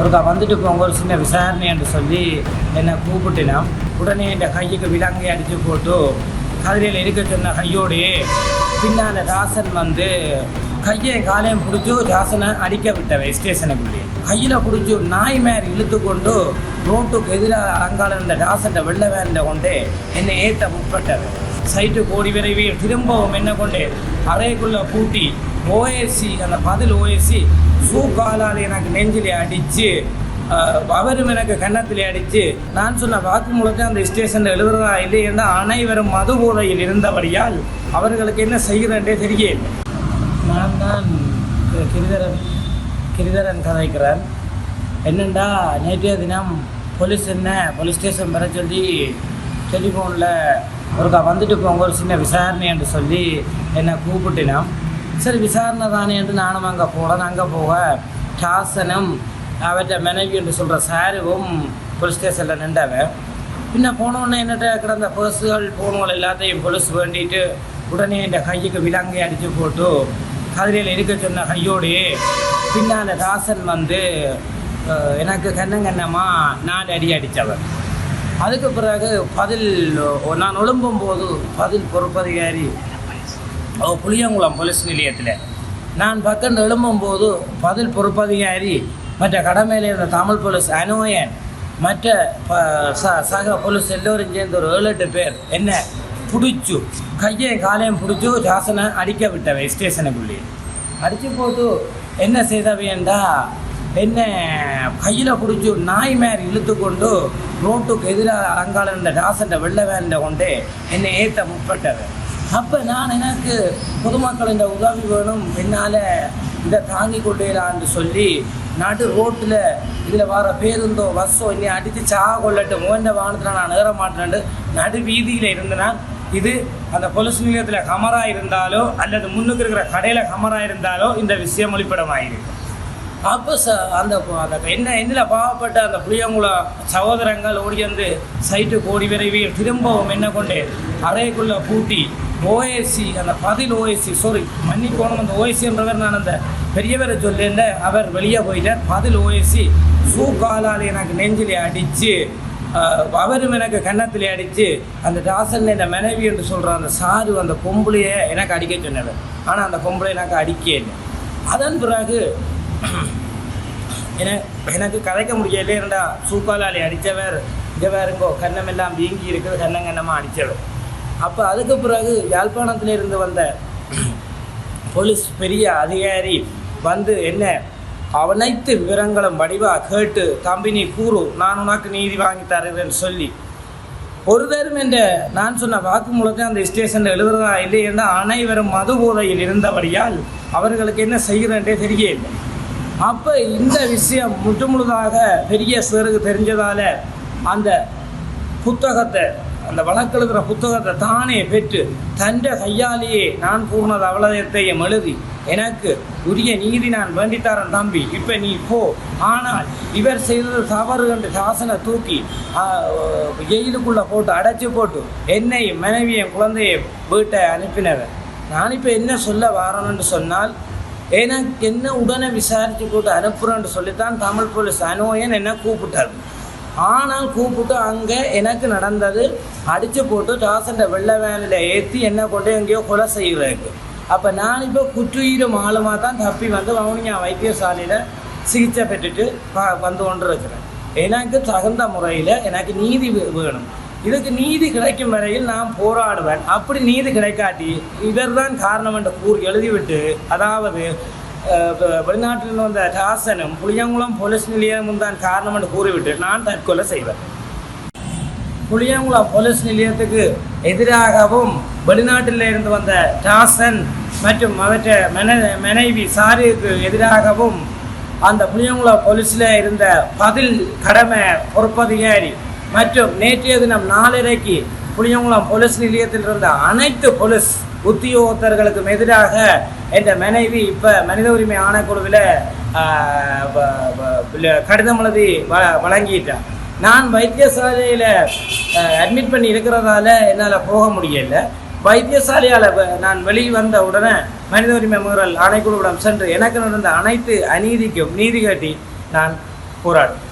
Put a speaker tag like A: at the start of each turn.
A: ஒருக்கா வந்துட்டு போங்க ஒரு சின்ன விசாரணை என்று சொல்லி என்னை கூப்பிட்டினான். உடனே இந்த கையுக்கு விலங்கை அடித்து போட்டு கதிரையில் இருக்க சொன்ன கையோடையே பின்னால் ராசன் வந்து கையை காலையும் பிடிச்சி ராசனை அடிக்க விட்டவை ஸ்டேஷனுக்குள்ளே கையில் பிடிச்சி நாய் மேல் இழுத்து கொண்டு ரோட்டுக்கு எதிராக அலங்கால இருந்த தாசன்ட வெள்ளை வேண்ட கொண்டு என்னை ஏற்ற முற்பட்டது சைட்டு கோடி விரைவில் திரும்பவும் என்ன கொண்டு அறைக்குள்ளே பூட்டி ஓஎஸ்சி அந்த பதில் ஓஎஸ்சி சூக்காலால் எனக்கு நெஞ்சிலே அடித்து அவரும் எனக்கு கன்னத்தில் அடித்து நான் சொன்ன வாக்குமூலத்தை அந்த ஸ்டேஷனில் எழுதுறதா இல்லை என்று அனைவரும் மது போதையில் இருந்தபடியால் அவர்களுக்கு என்ன செய்கிறேன்றே தெரியல நான் தான் கிரிதரன் கிரிதரன் கதைக்கிறேன் என்னெண்டா நேற்றைய தினம் போலீஸ் என்ன போலீஸ் ஸ்டேஷன் வர சொல்லி டெலிஃபோனில் ஒருக்கா வந்துட்டு போங்க ஒரு சின்ன விசாரணை என்று சொல்லி என்னை கூப்பிட்டினான். சரி விசாரணை தானே என்று நானும் அங்கே போனேன் அங்கே போக டாசனும் அவற்றை மனைவி என்று சொல்கிற சாருவும் போலீஸ் ஸ்டேஷனில் நின்றவன் பின்ன போனோடனே என்னட்ட கிடந்த பர்ஸுகள் போனவங்கள் எல்லாத்தையும் போலீஸ் வேண்டிட்டு உடனே இந்த கையுக்கு விலங்கை அடித்து போட்டு கதிரையில் இருக்க சொன்ன கையோடு பின்னால் தாசன் வந்து எனக்கு கண்ணங்கண்ணமாக நாலு அடி அடித்தவன் அதுக்கு பிறகு பதில் நான் ஒழும்பும் போது பதில் பொறுப்பதிகாரி ஓ, புளியங்குளம் போலீஸ் நிலையத்தில். நான் பக்கம் எழும்பும் போது பதில் பொறுப்பதிகாரி மற்ற கடமையில் இருந்த தமிழ் போலீஸ் அனோயன் மற்ற ப- ச- சக போலீஸ் எல்லோரும் சேர்ந்து ஒரு ஏழு எட்டு பேர் என்ன பிடிச்சு கையையும் காலையும் பிடிச்சு ஜாசனை அடிக்க விட்டவன் ஸ்டேஷனுக்குள்ளேயே அடித்து போட்டு என்ன செய்தவையண்டா என்ன கையில் பிடிச்சி நாய் மேல் இழுத்து கொண்டு ரோட்டுக்கு எதிராக அலங்கால இருந்த டாசன்ட வெள்ள வேண்ட கொண்டு என்னை ஏற்ற முற்பட்டவன் அப்போ நான் எனக்கு பொதுமக்கள் இந்த உதவி வேணும் என்னால் இதை தாங்கி கொண்டேலான்னு சொல்லி நடு ரோட்டில் இதில் வர பேருந்தோ பஸ்ஸோ என்னை அடித்து சாக கொள்ளட்டு மோந்த வாகனத்தில் நான் ஏற மாட்டேன்ட்டு நடு வீதியில் இருந்தேன்னா இது அந்த பொலிஸ் நிலையத்தில் கமராக இருந்தாலோ அல்லது முன்னுக்கு இருக்கிற கடையில் கமராக இருந்தாலோ இந்த விஷயம் ஒளிப்படமாயிருக்கும் அப்போ ச அந்த அந்த என்ன என்னில் பாவப்பட்ட அந்த புளியங்குளம் சகோதரங்கள் ஓடி வந்து சைட்டு கோடி விரைவில் திரும்பவும் என்ன கொண்டு அறைக்குள்ளே பூட்டி ஓஎஸ்சி அந்த பதில் ஓஎஸ்சி சாரி மன்னிக்கோணும் அந்த ஓஎஸ்சின்றவர் நான் அந்த பெரியவரை சொல்லியிருந்த அவர் வெளியே போயிட்டார். பதில் ஓஎஸ்சி சூக்காலால் எனக்கு நெஞ்சிலே அடித்து அவரும் எனக்கு கன்னத்திலே அடித்து அந்த டாசன் இந்த மனைவி என்று சொல்கிற அந்த சாரு அந்த பொம்பளையை எனக்கு அடிக்க சொன்னவர். ஆனால் அந்த பொம்பளை எனக்கு அடிக்கவே அதன் பிறகு என எனக்கு கதைக்க முடியல என்னடா சூக்காலாலி அடித்தவர் இங்கே வேறுங்கோ கண்ணமெல்லாம் வீங்கி இருக்குது கண்ணம் கண்ணமாக அடித்தவர் அப்போ அதுக்கு பிறகு யாழ்ப்பாணத்துல இருந்து வந்த போலீஸ் பெரிய அதிகாரி வந்து என்ன அனைத்து விவரங்களும் வடிவாக கேட்டு தம்பி நீ கூறு நான் உனக்கு நீதி வாங்கி தருகிறேன்னு சொல்லி. ஒரு தரும் என்ற நான் சொன்ன வாக்குமூலத்தை அந்த ஸ்டேஷனில் எழுதுறதா இல்லை என்றால் அனைவரும் மது போதையில் இருந்தபடியால் அவர்களுக்கு என்ன செய்கிறேன்றே தெரியவில்லை. அப்போ இந்த விஷயம் முற்றுமுழுதாக பெரிய சிறகு தெரிஞ்சதால் அந்த புத்தகத்தை அந்த வழக்கெழுதுகிற புத்தகத்தை தானே பெற்று தன்ற கையாலேயே நான் பூர்ணத அவலயத்தையும் எழுதி எனக்கு உரிய நீதி நான் வேண்டித்தாரன் தம்பி இப்போ நீ போ. ஆனால் இவர் செய்தது தவறு என்று சாசனை தூக்கி ஜெயிலுக்குள்ளே போட்டு அடைச்சி போட்டு என்னையும் மனைவியும் குழந்தையை வீட்டை அனுப்பினவர். நான் இப்போ என்ன சொல்ல வரணும்னு சொன்னால் எனக்கு என்ன உடனே விசாரித்து போட்டு அனுப்புகிறேன்னு சொல்லித்தான் தமிழ் போலீஸ் அனோயன் என்ன கூப்பிட்டார். ஆனால் கூப்பிட்டு அங்கே எனக்கு நடந்தது. அடித்து போட்டு டாசண்ட வெள்ளை வேனில் ஏற்றி என்ன கொண்டு எங்கேயோ கொலை செய்கிறாங்க அப்போ நான் இப்போ குற்றுயிரும் ஆளுமாக தான் தப்பி வந்து வவுனியா வைத்தியசாலையில் சிகிச்சை பெற்றுட்டு ப- வந்து கொண்டு இருக்கிறேன் எனக்கு தகுந்த முறையில் எனக்கு நீதி வேணும். இதுக்கு நீதி கிடைக்கும் வரையில் நான் போராடுவேன். அப்படி நீதி கிடைக்காட்டி இவர்தான் காரணம் என்று கூறி எழுதிவிட்டு அதாவது வெளிநாட்டில் வெளிநாட்டிலிருந்து வந்த டாசனும் புளியங்குளம் போலீஸ் நிலையமும் தான் காரணம் என்று கூறிவிட்டு நான் தற்கொலை செய்வேன். புளியங்குளம் போலீஸ் நிலையத்துக்கு எதிராகவும் வெளிநாட்டில் இருந்து வந்த டாசன் மற்றும் அவற்றை மன மனைவி சாரிக்கு எதிராகவும் அந்த புளியங்குளம் போலீஸில் இருந்த பதில் கடமை பொறுப்பதிகாரி மற்றும் நேற்றைய தினம் நாலரைக்கு புளியங்குளம் போலீஸ் நிலையத்தில் இருந்த அனைத்து போலீஸ் உத்தியோகத்தர்களுக்கும் எதிராக என்ற மனைவி இப்போ மனித உரிமை ஆணைக்குழுவில் வ- கடிதம் எழுதி வ வழங்கிட்டார் நான் வைத்தியசாலையில் அட்மிட் பண்ணி இருக்கிறதால என்னால் போக முடியல. வைத்தியசாலையால் நான் வெளியே வந்த உடனே மனித உரிமை முகல் ஆணைக்குழுவிடம் சென்று எனக்கு நடந்த அனைத்து அநீதிக்கும் நீதி காட்டி நான் போராடுவேன்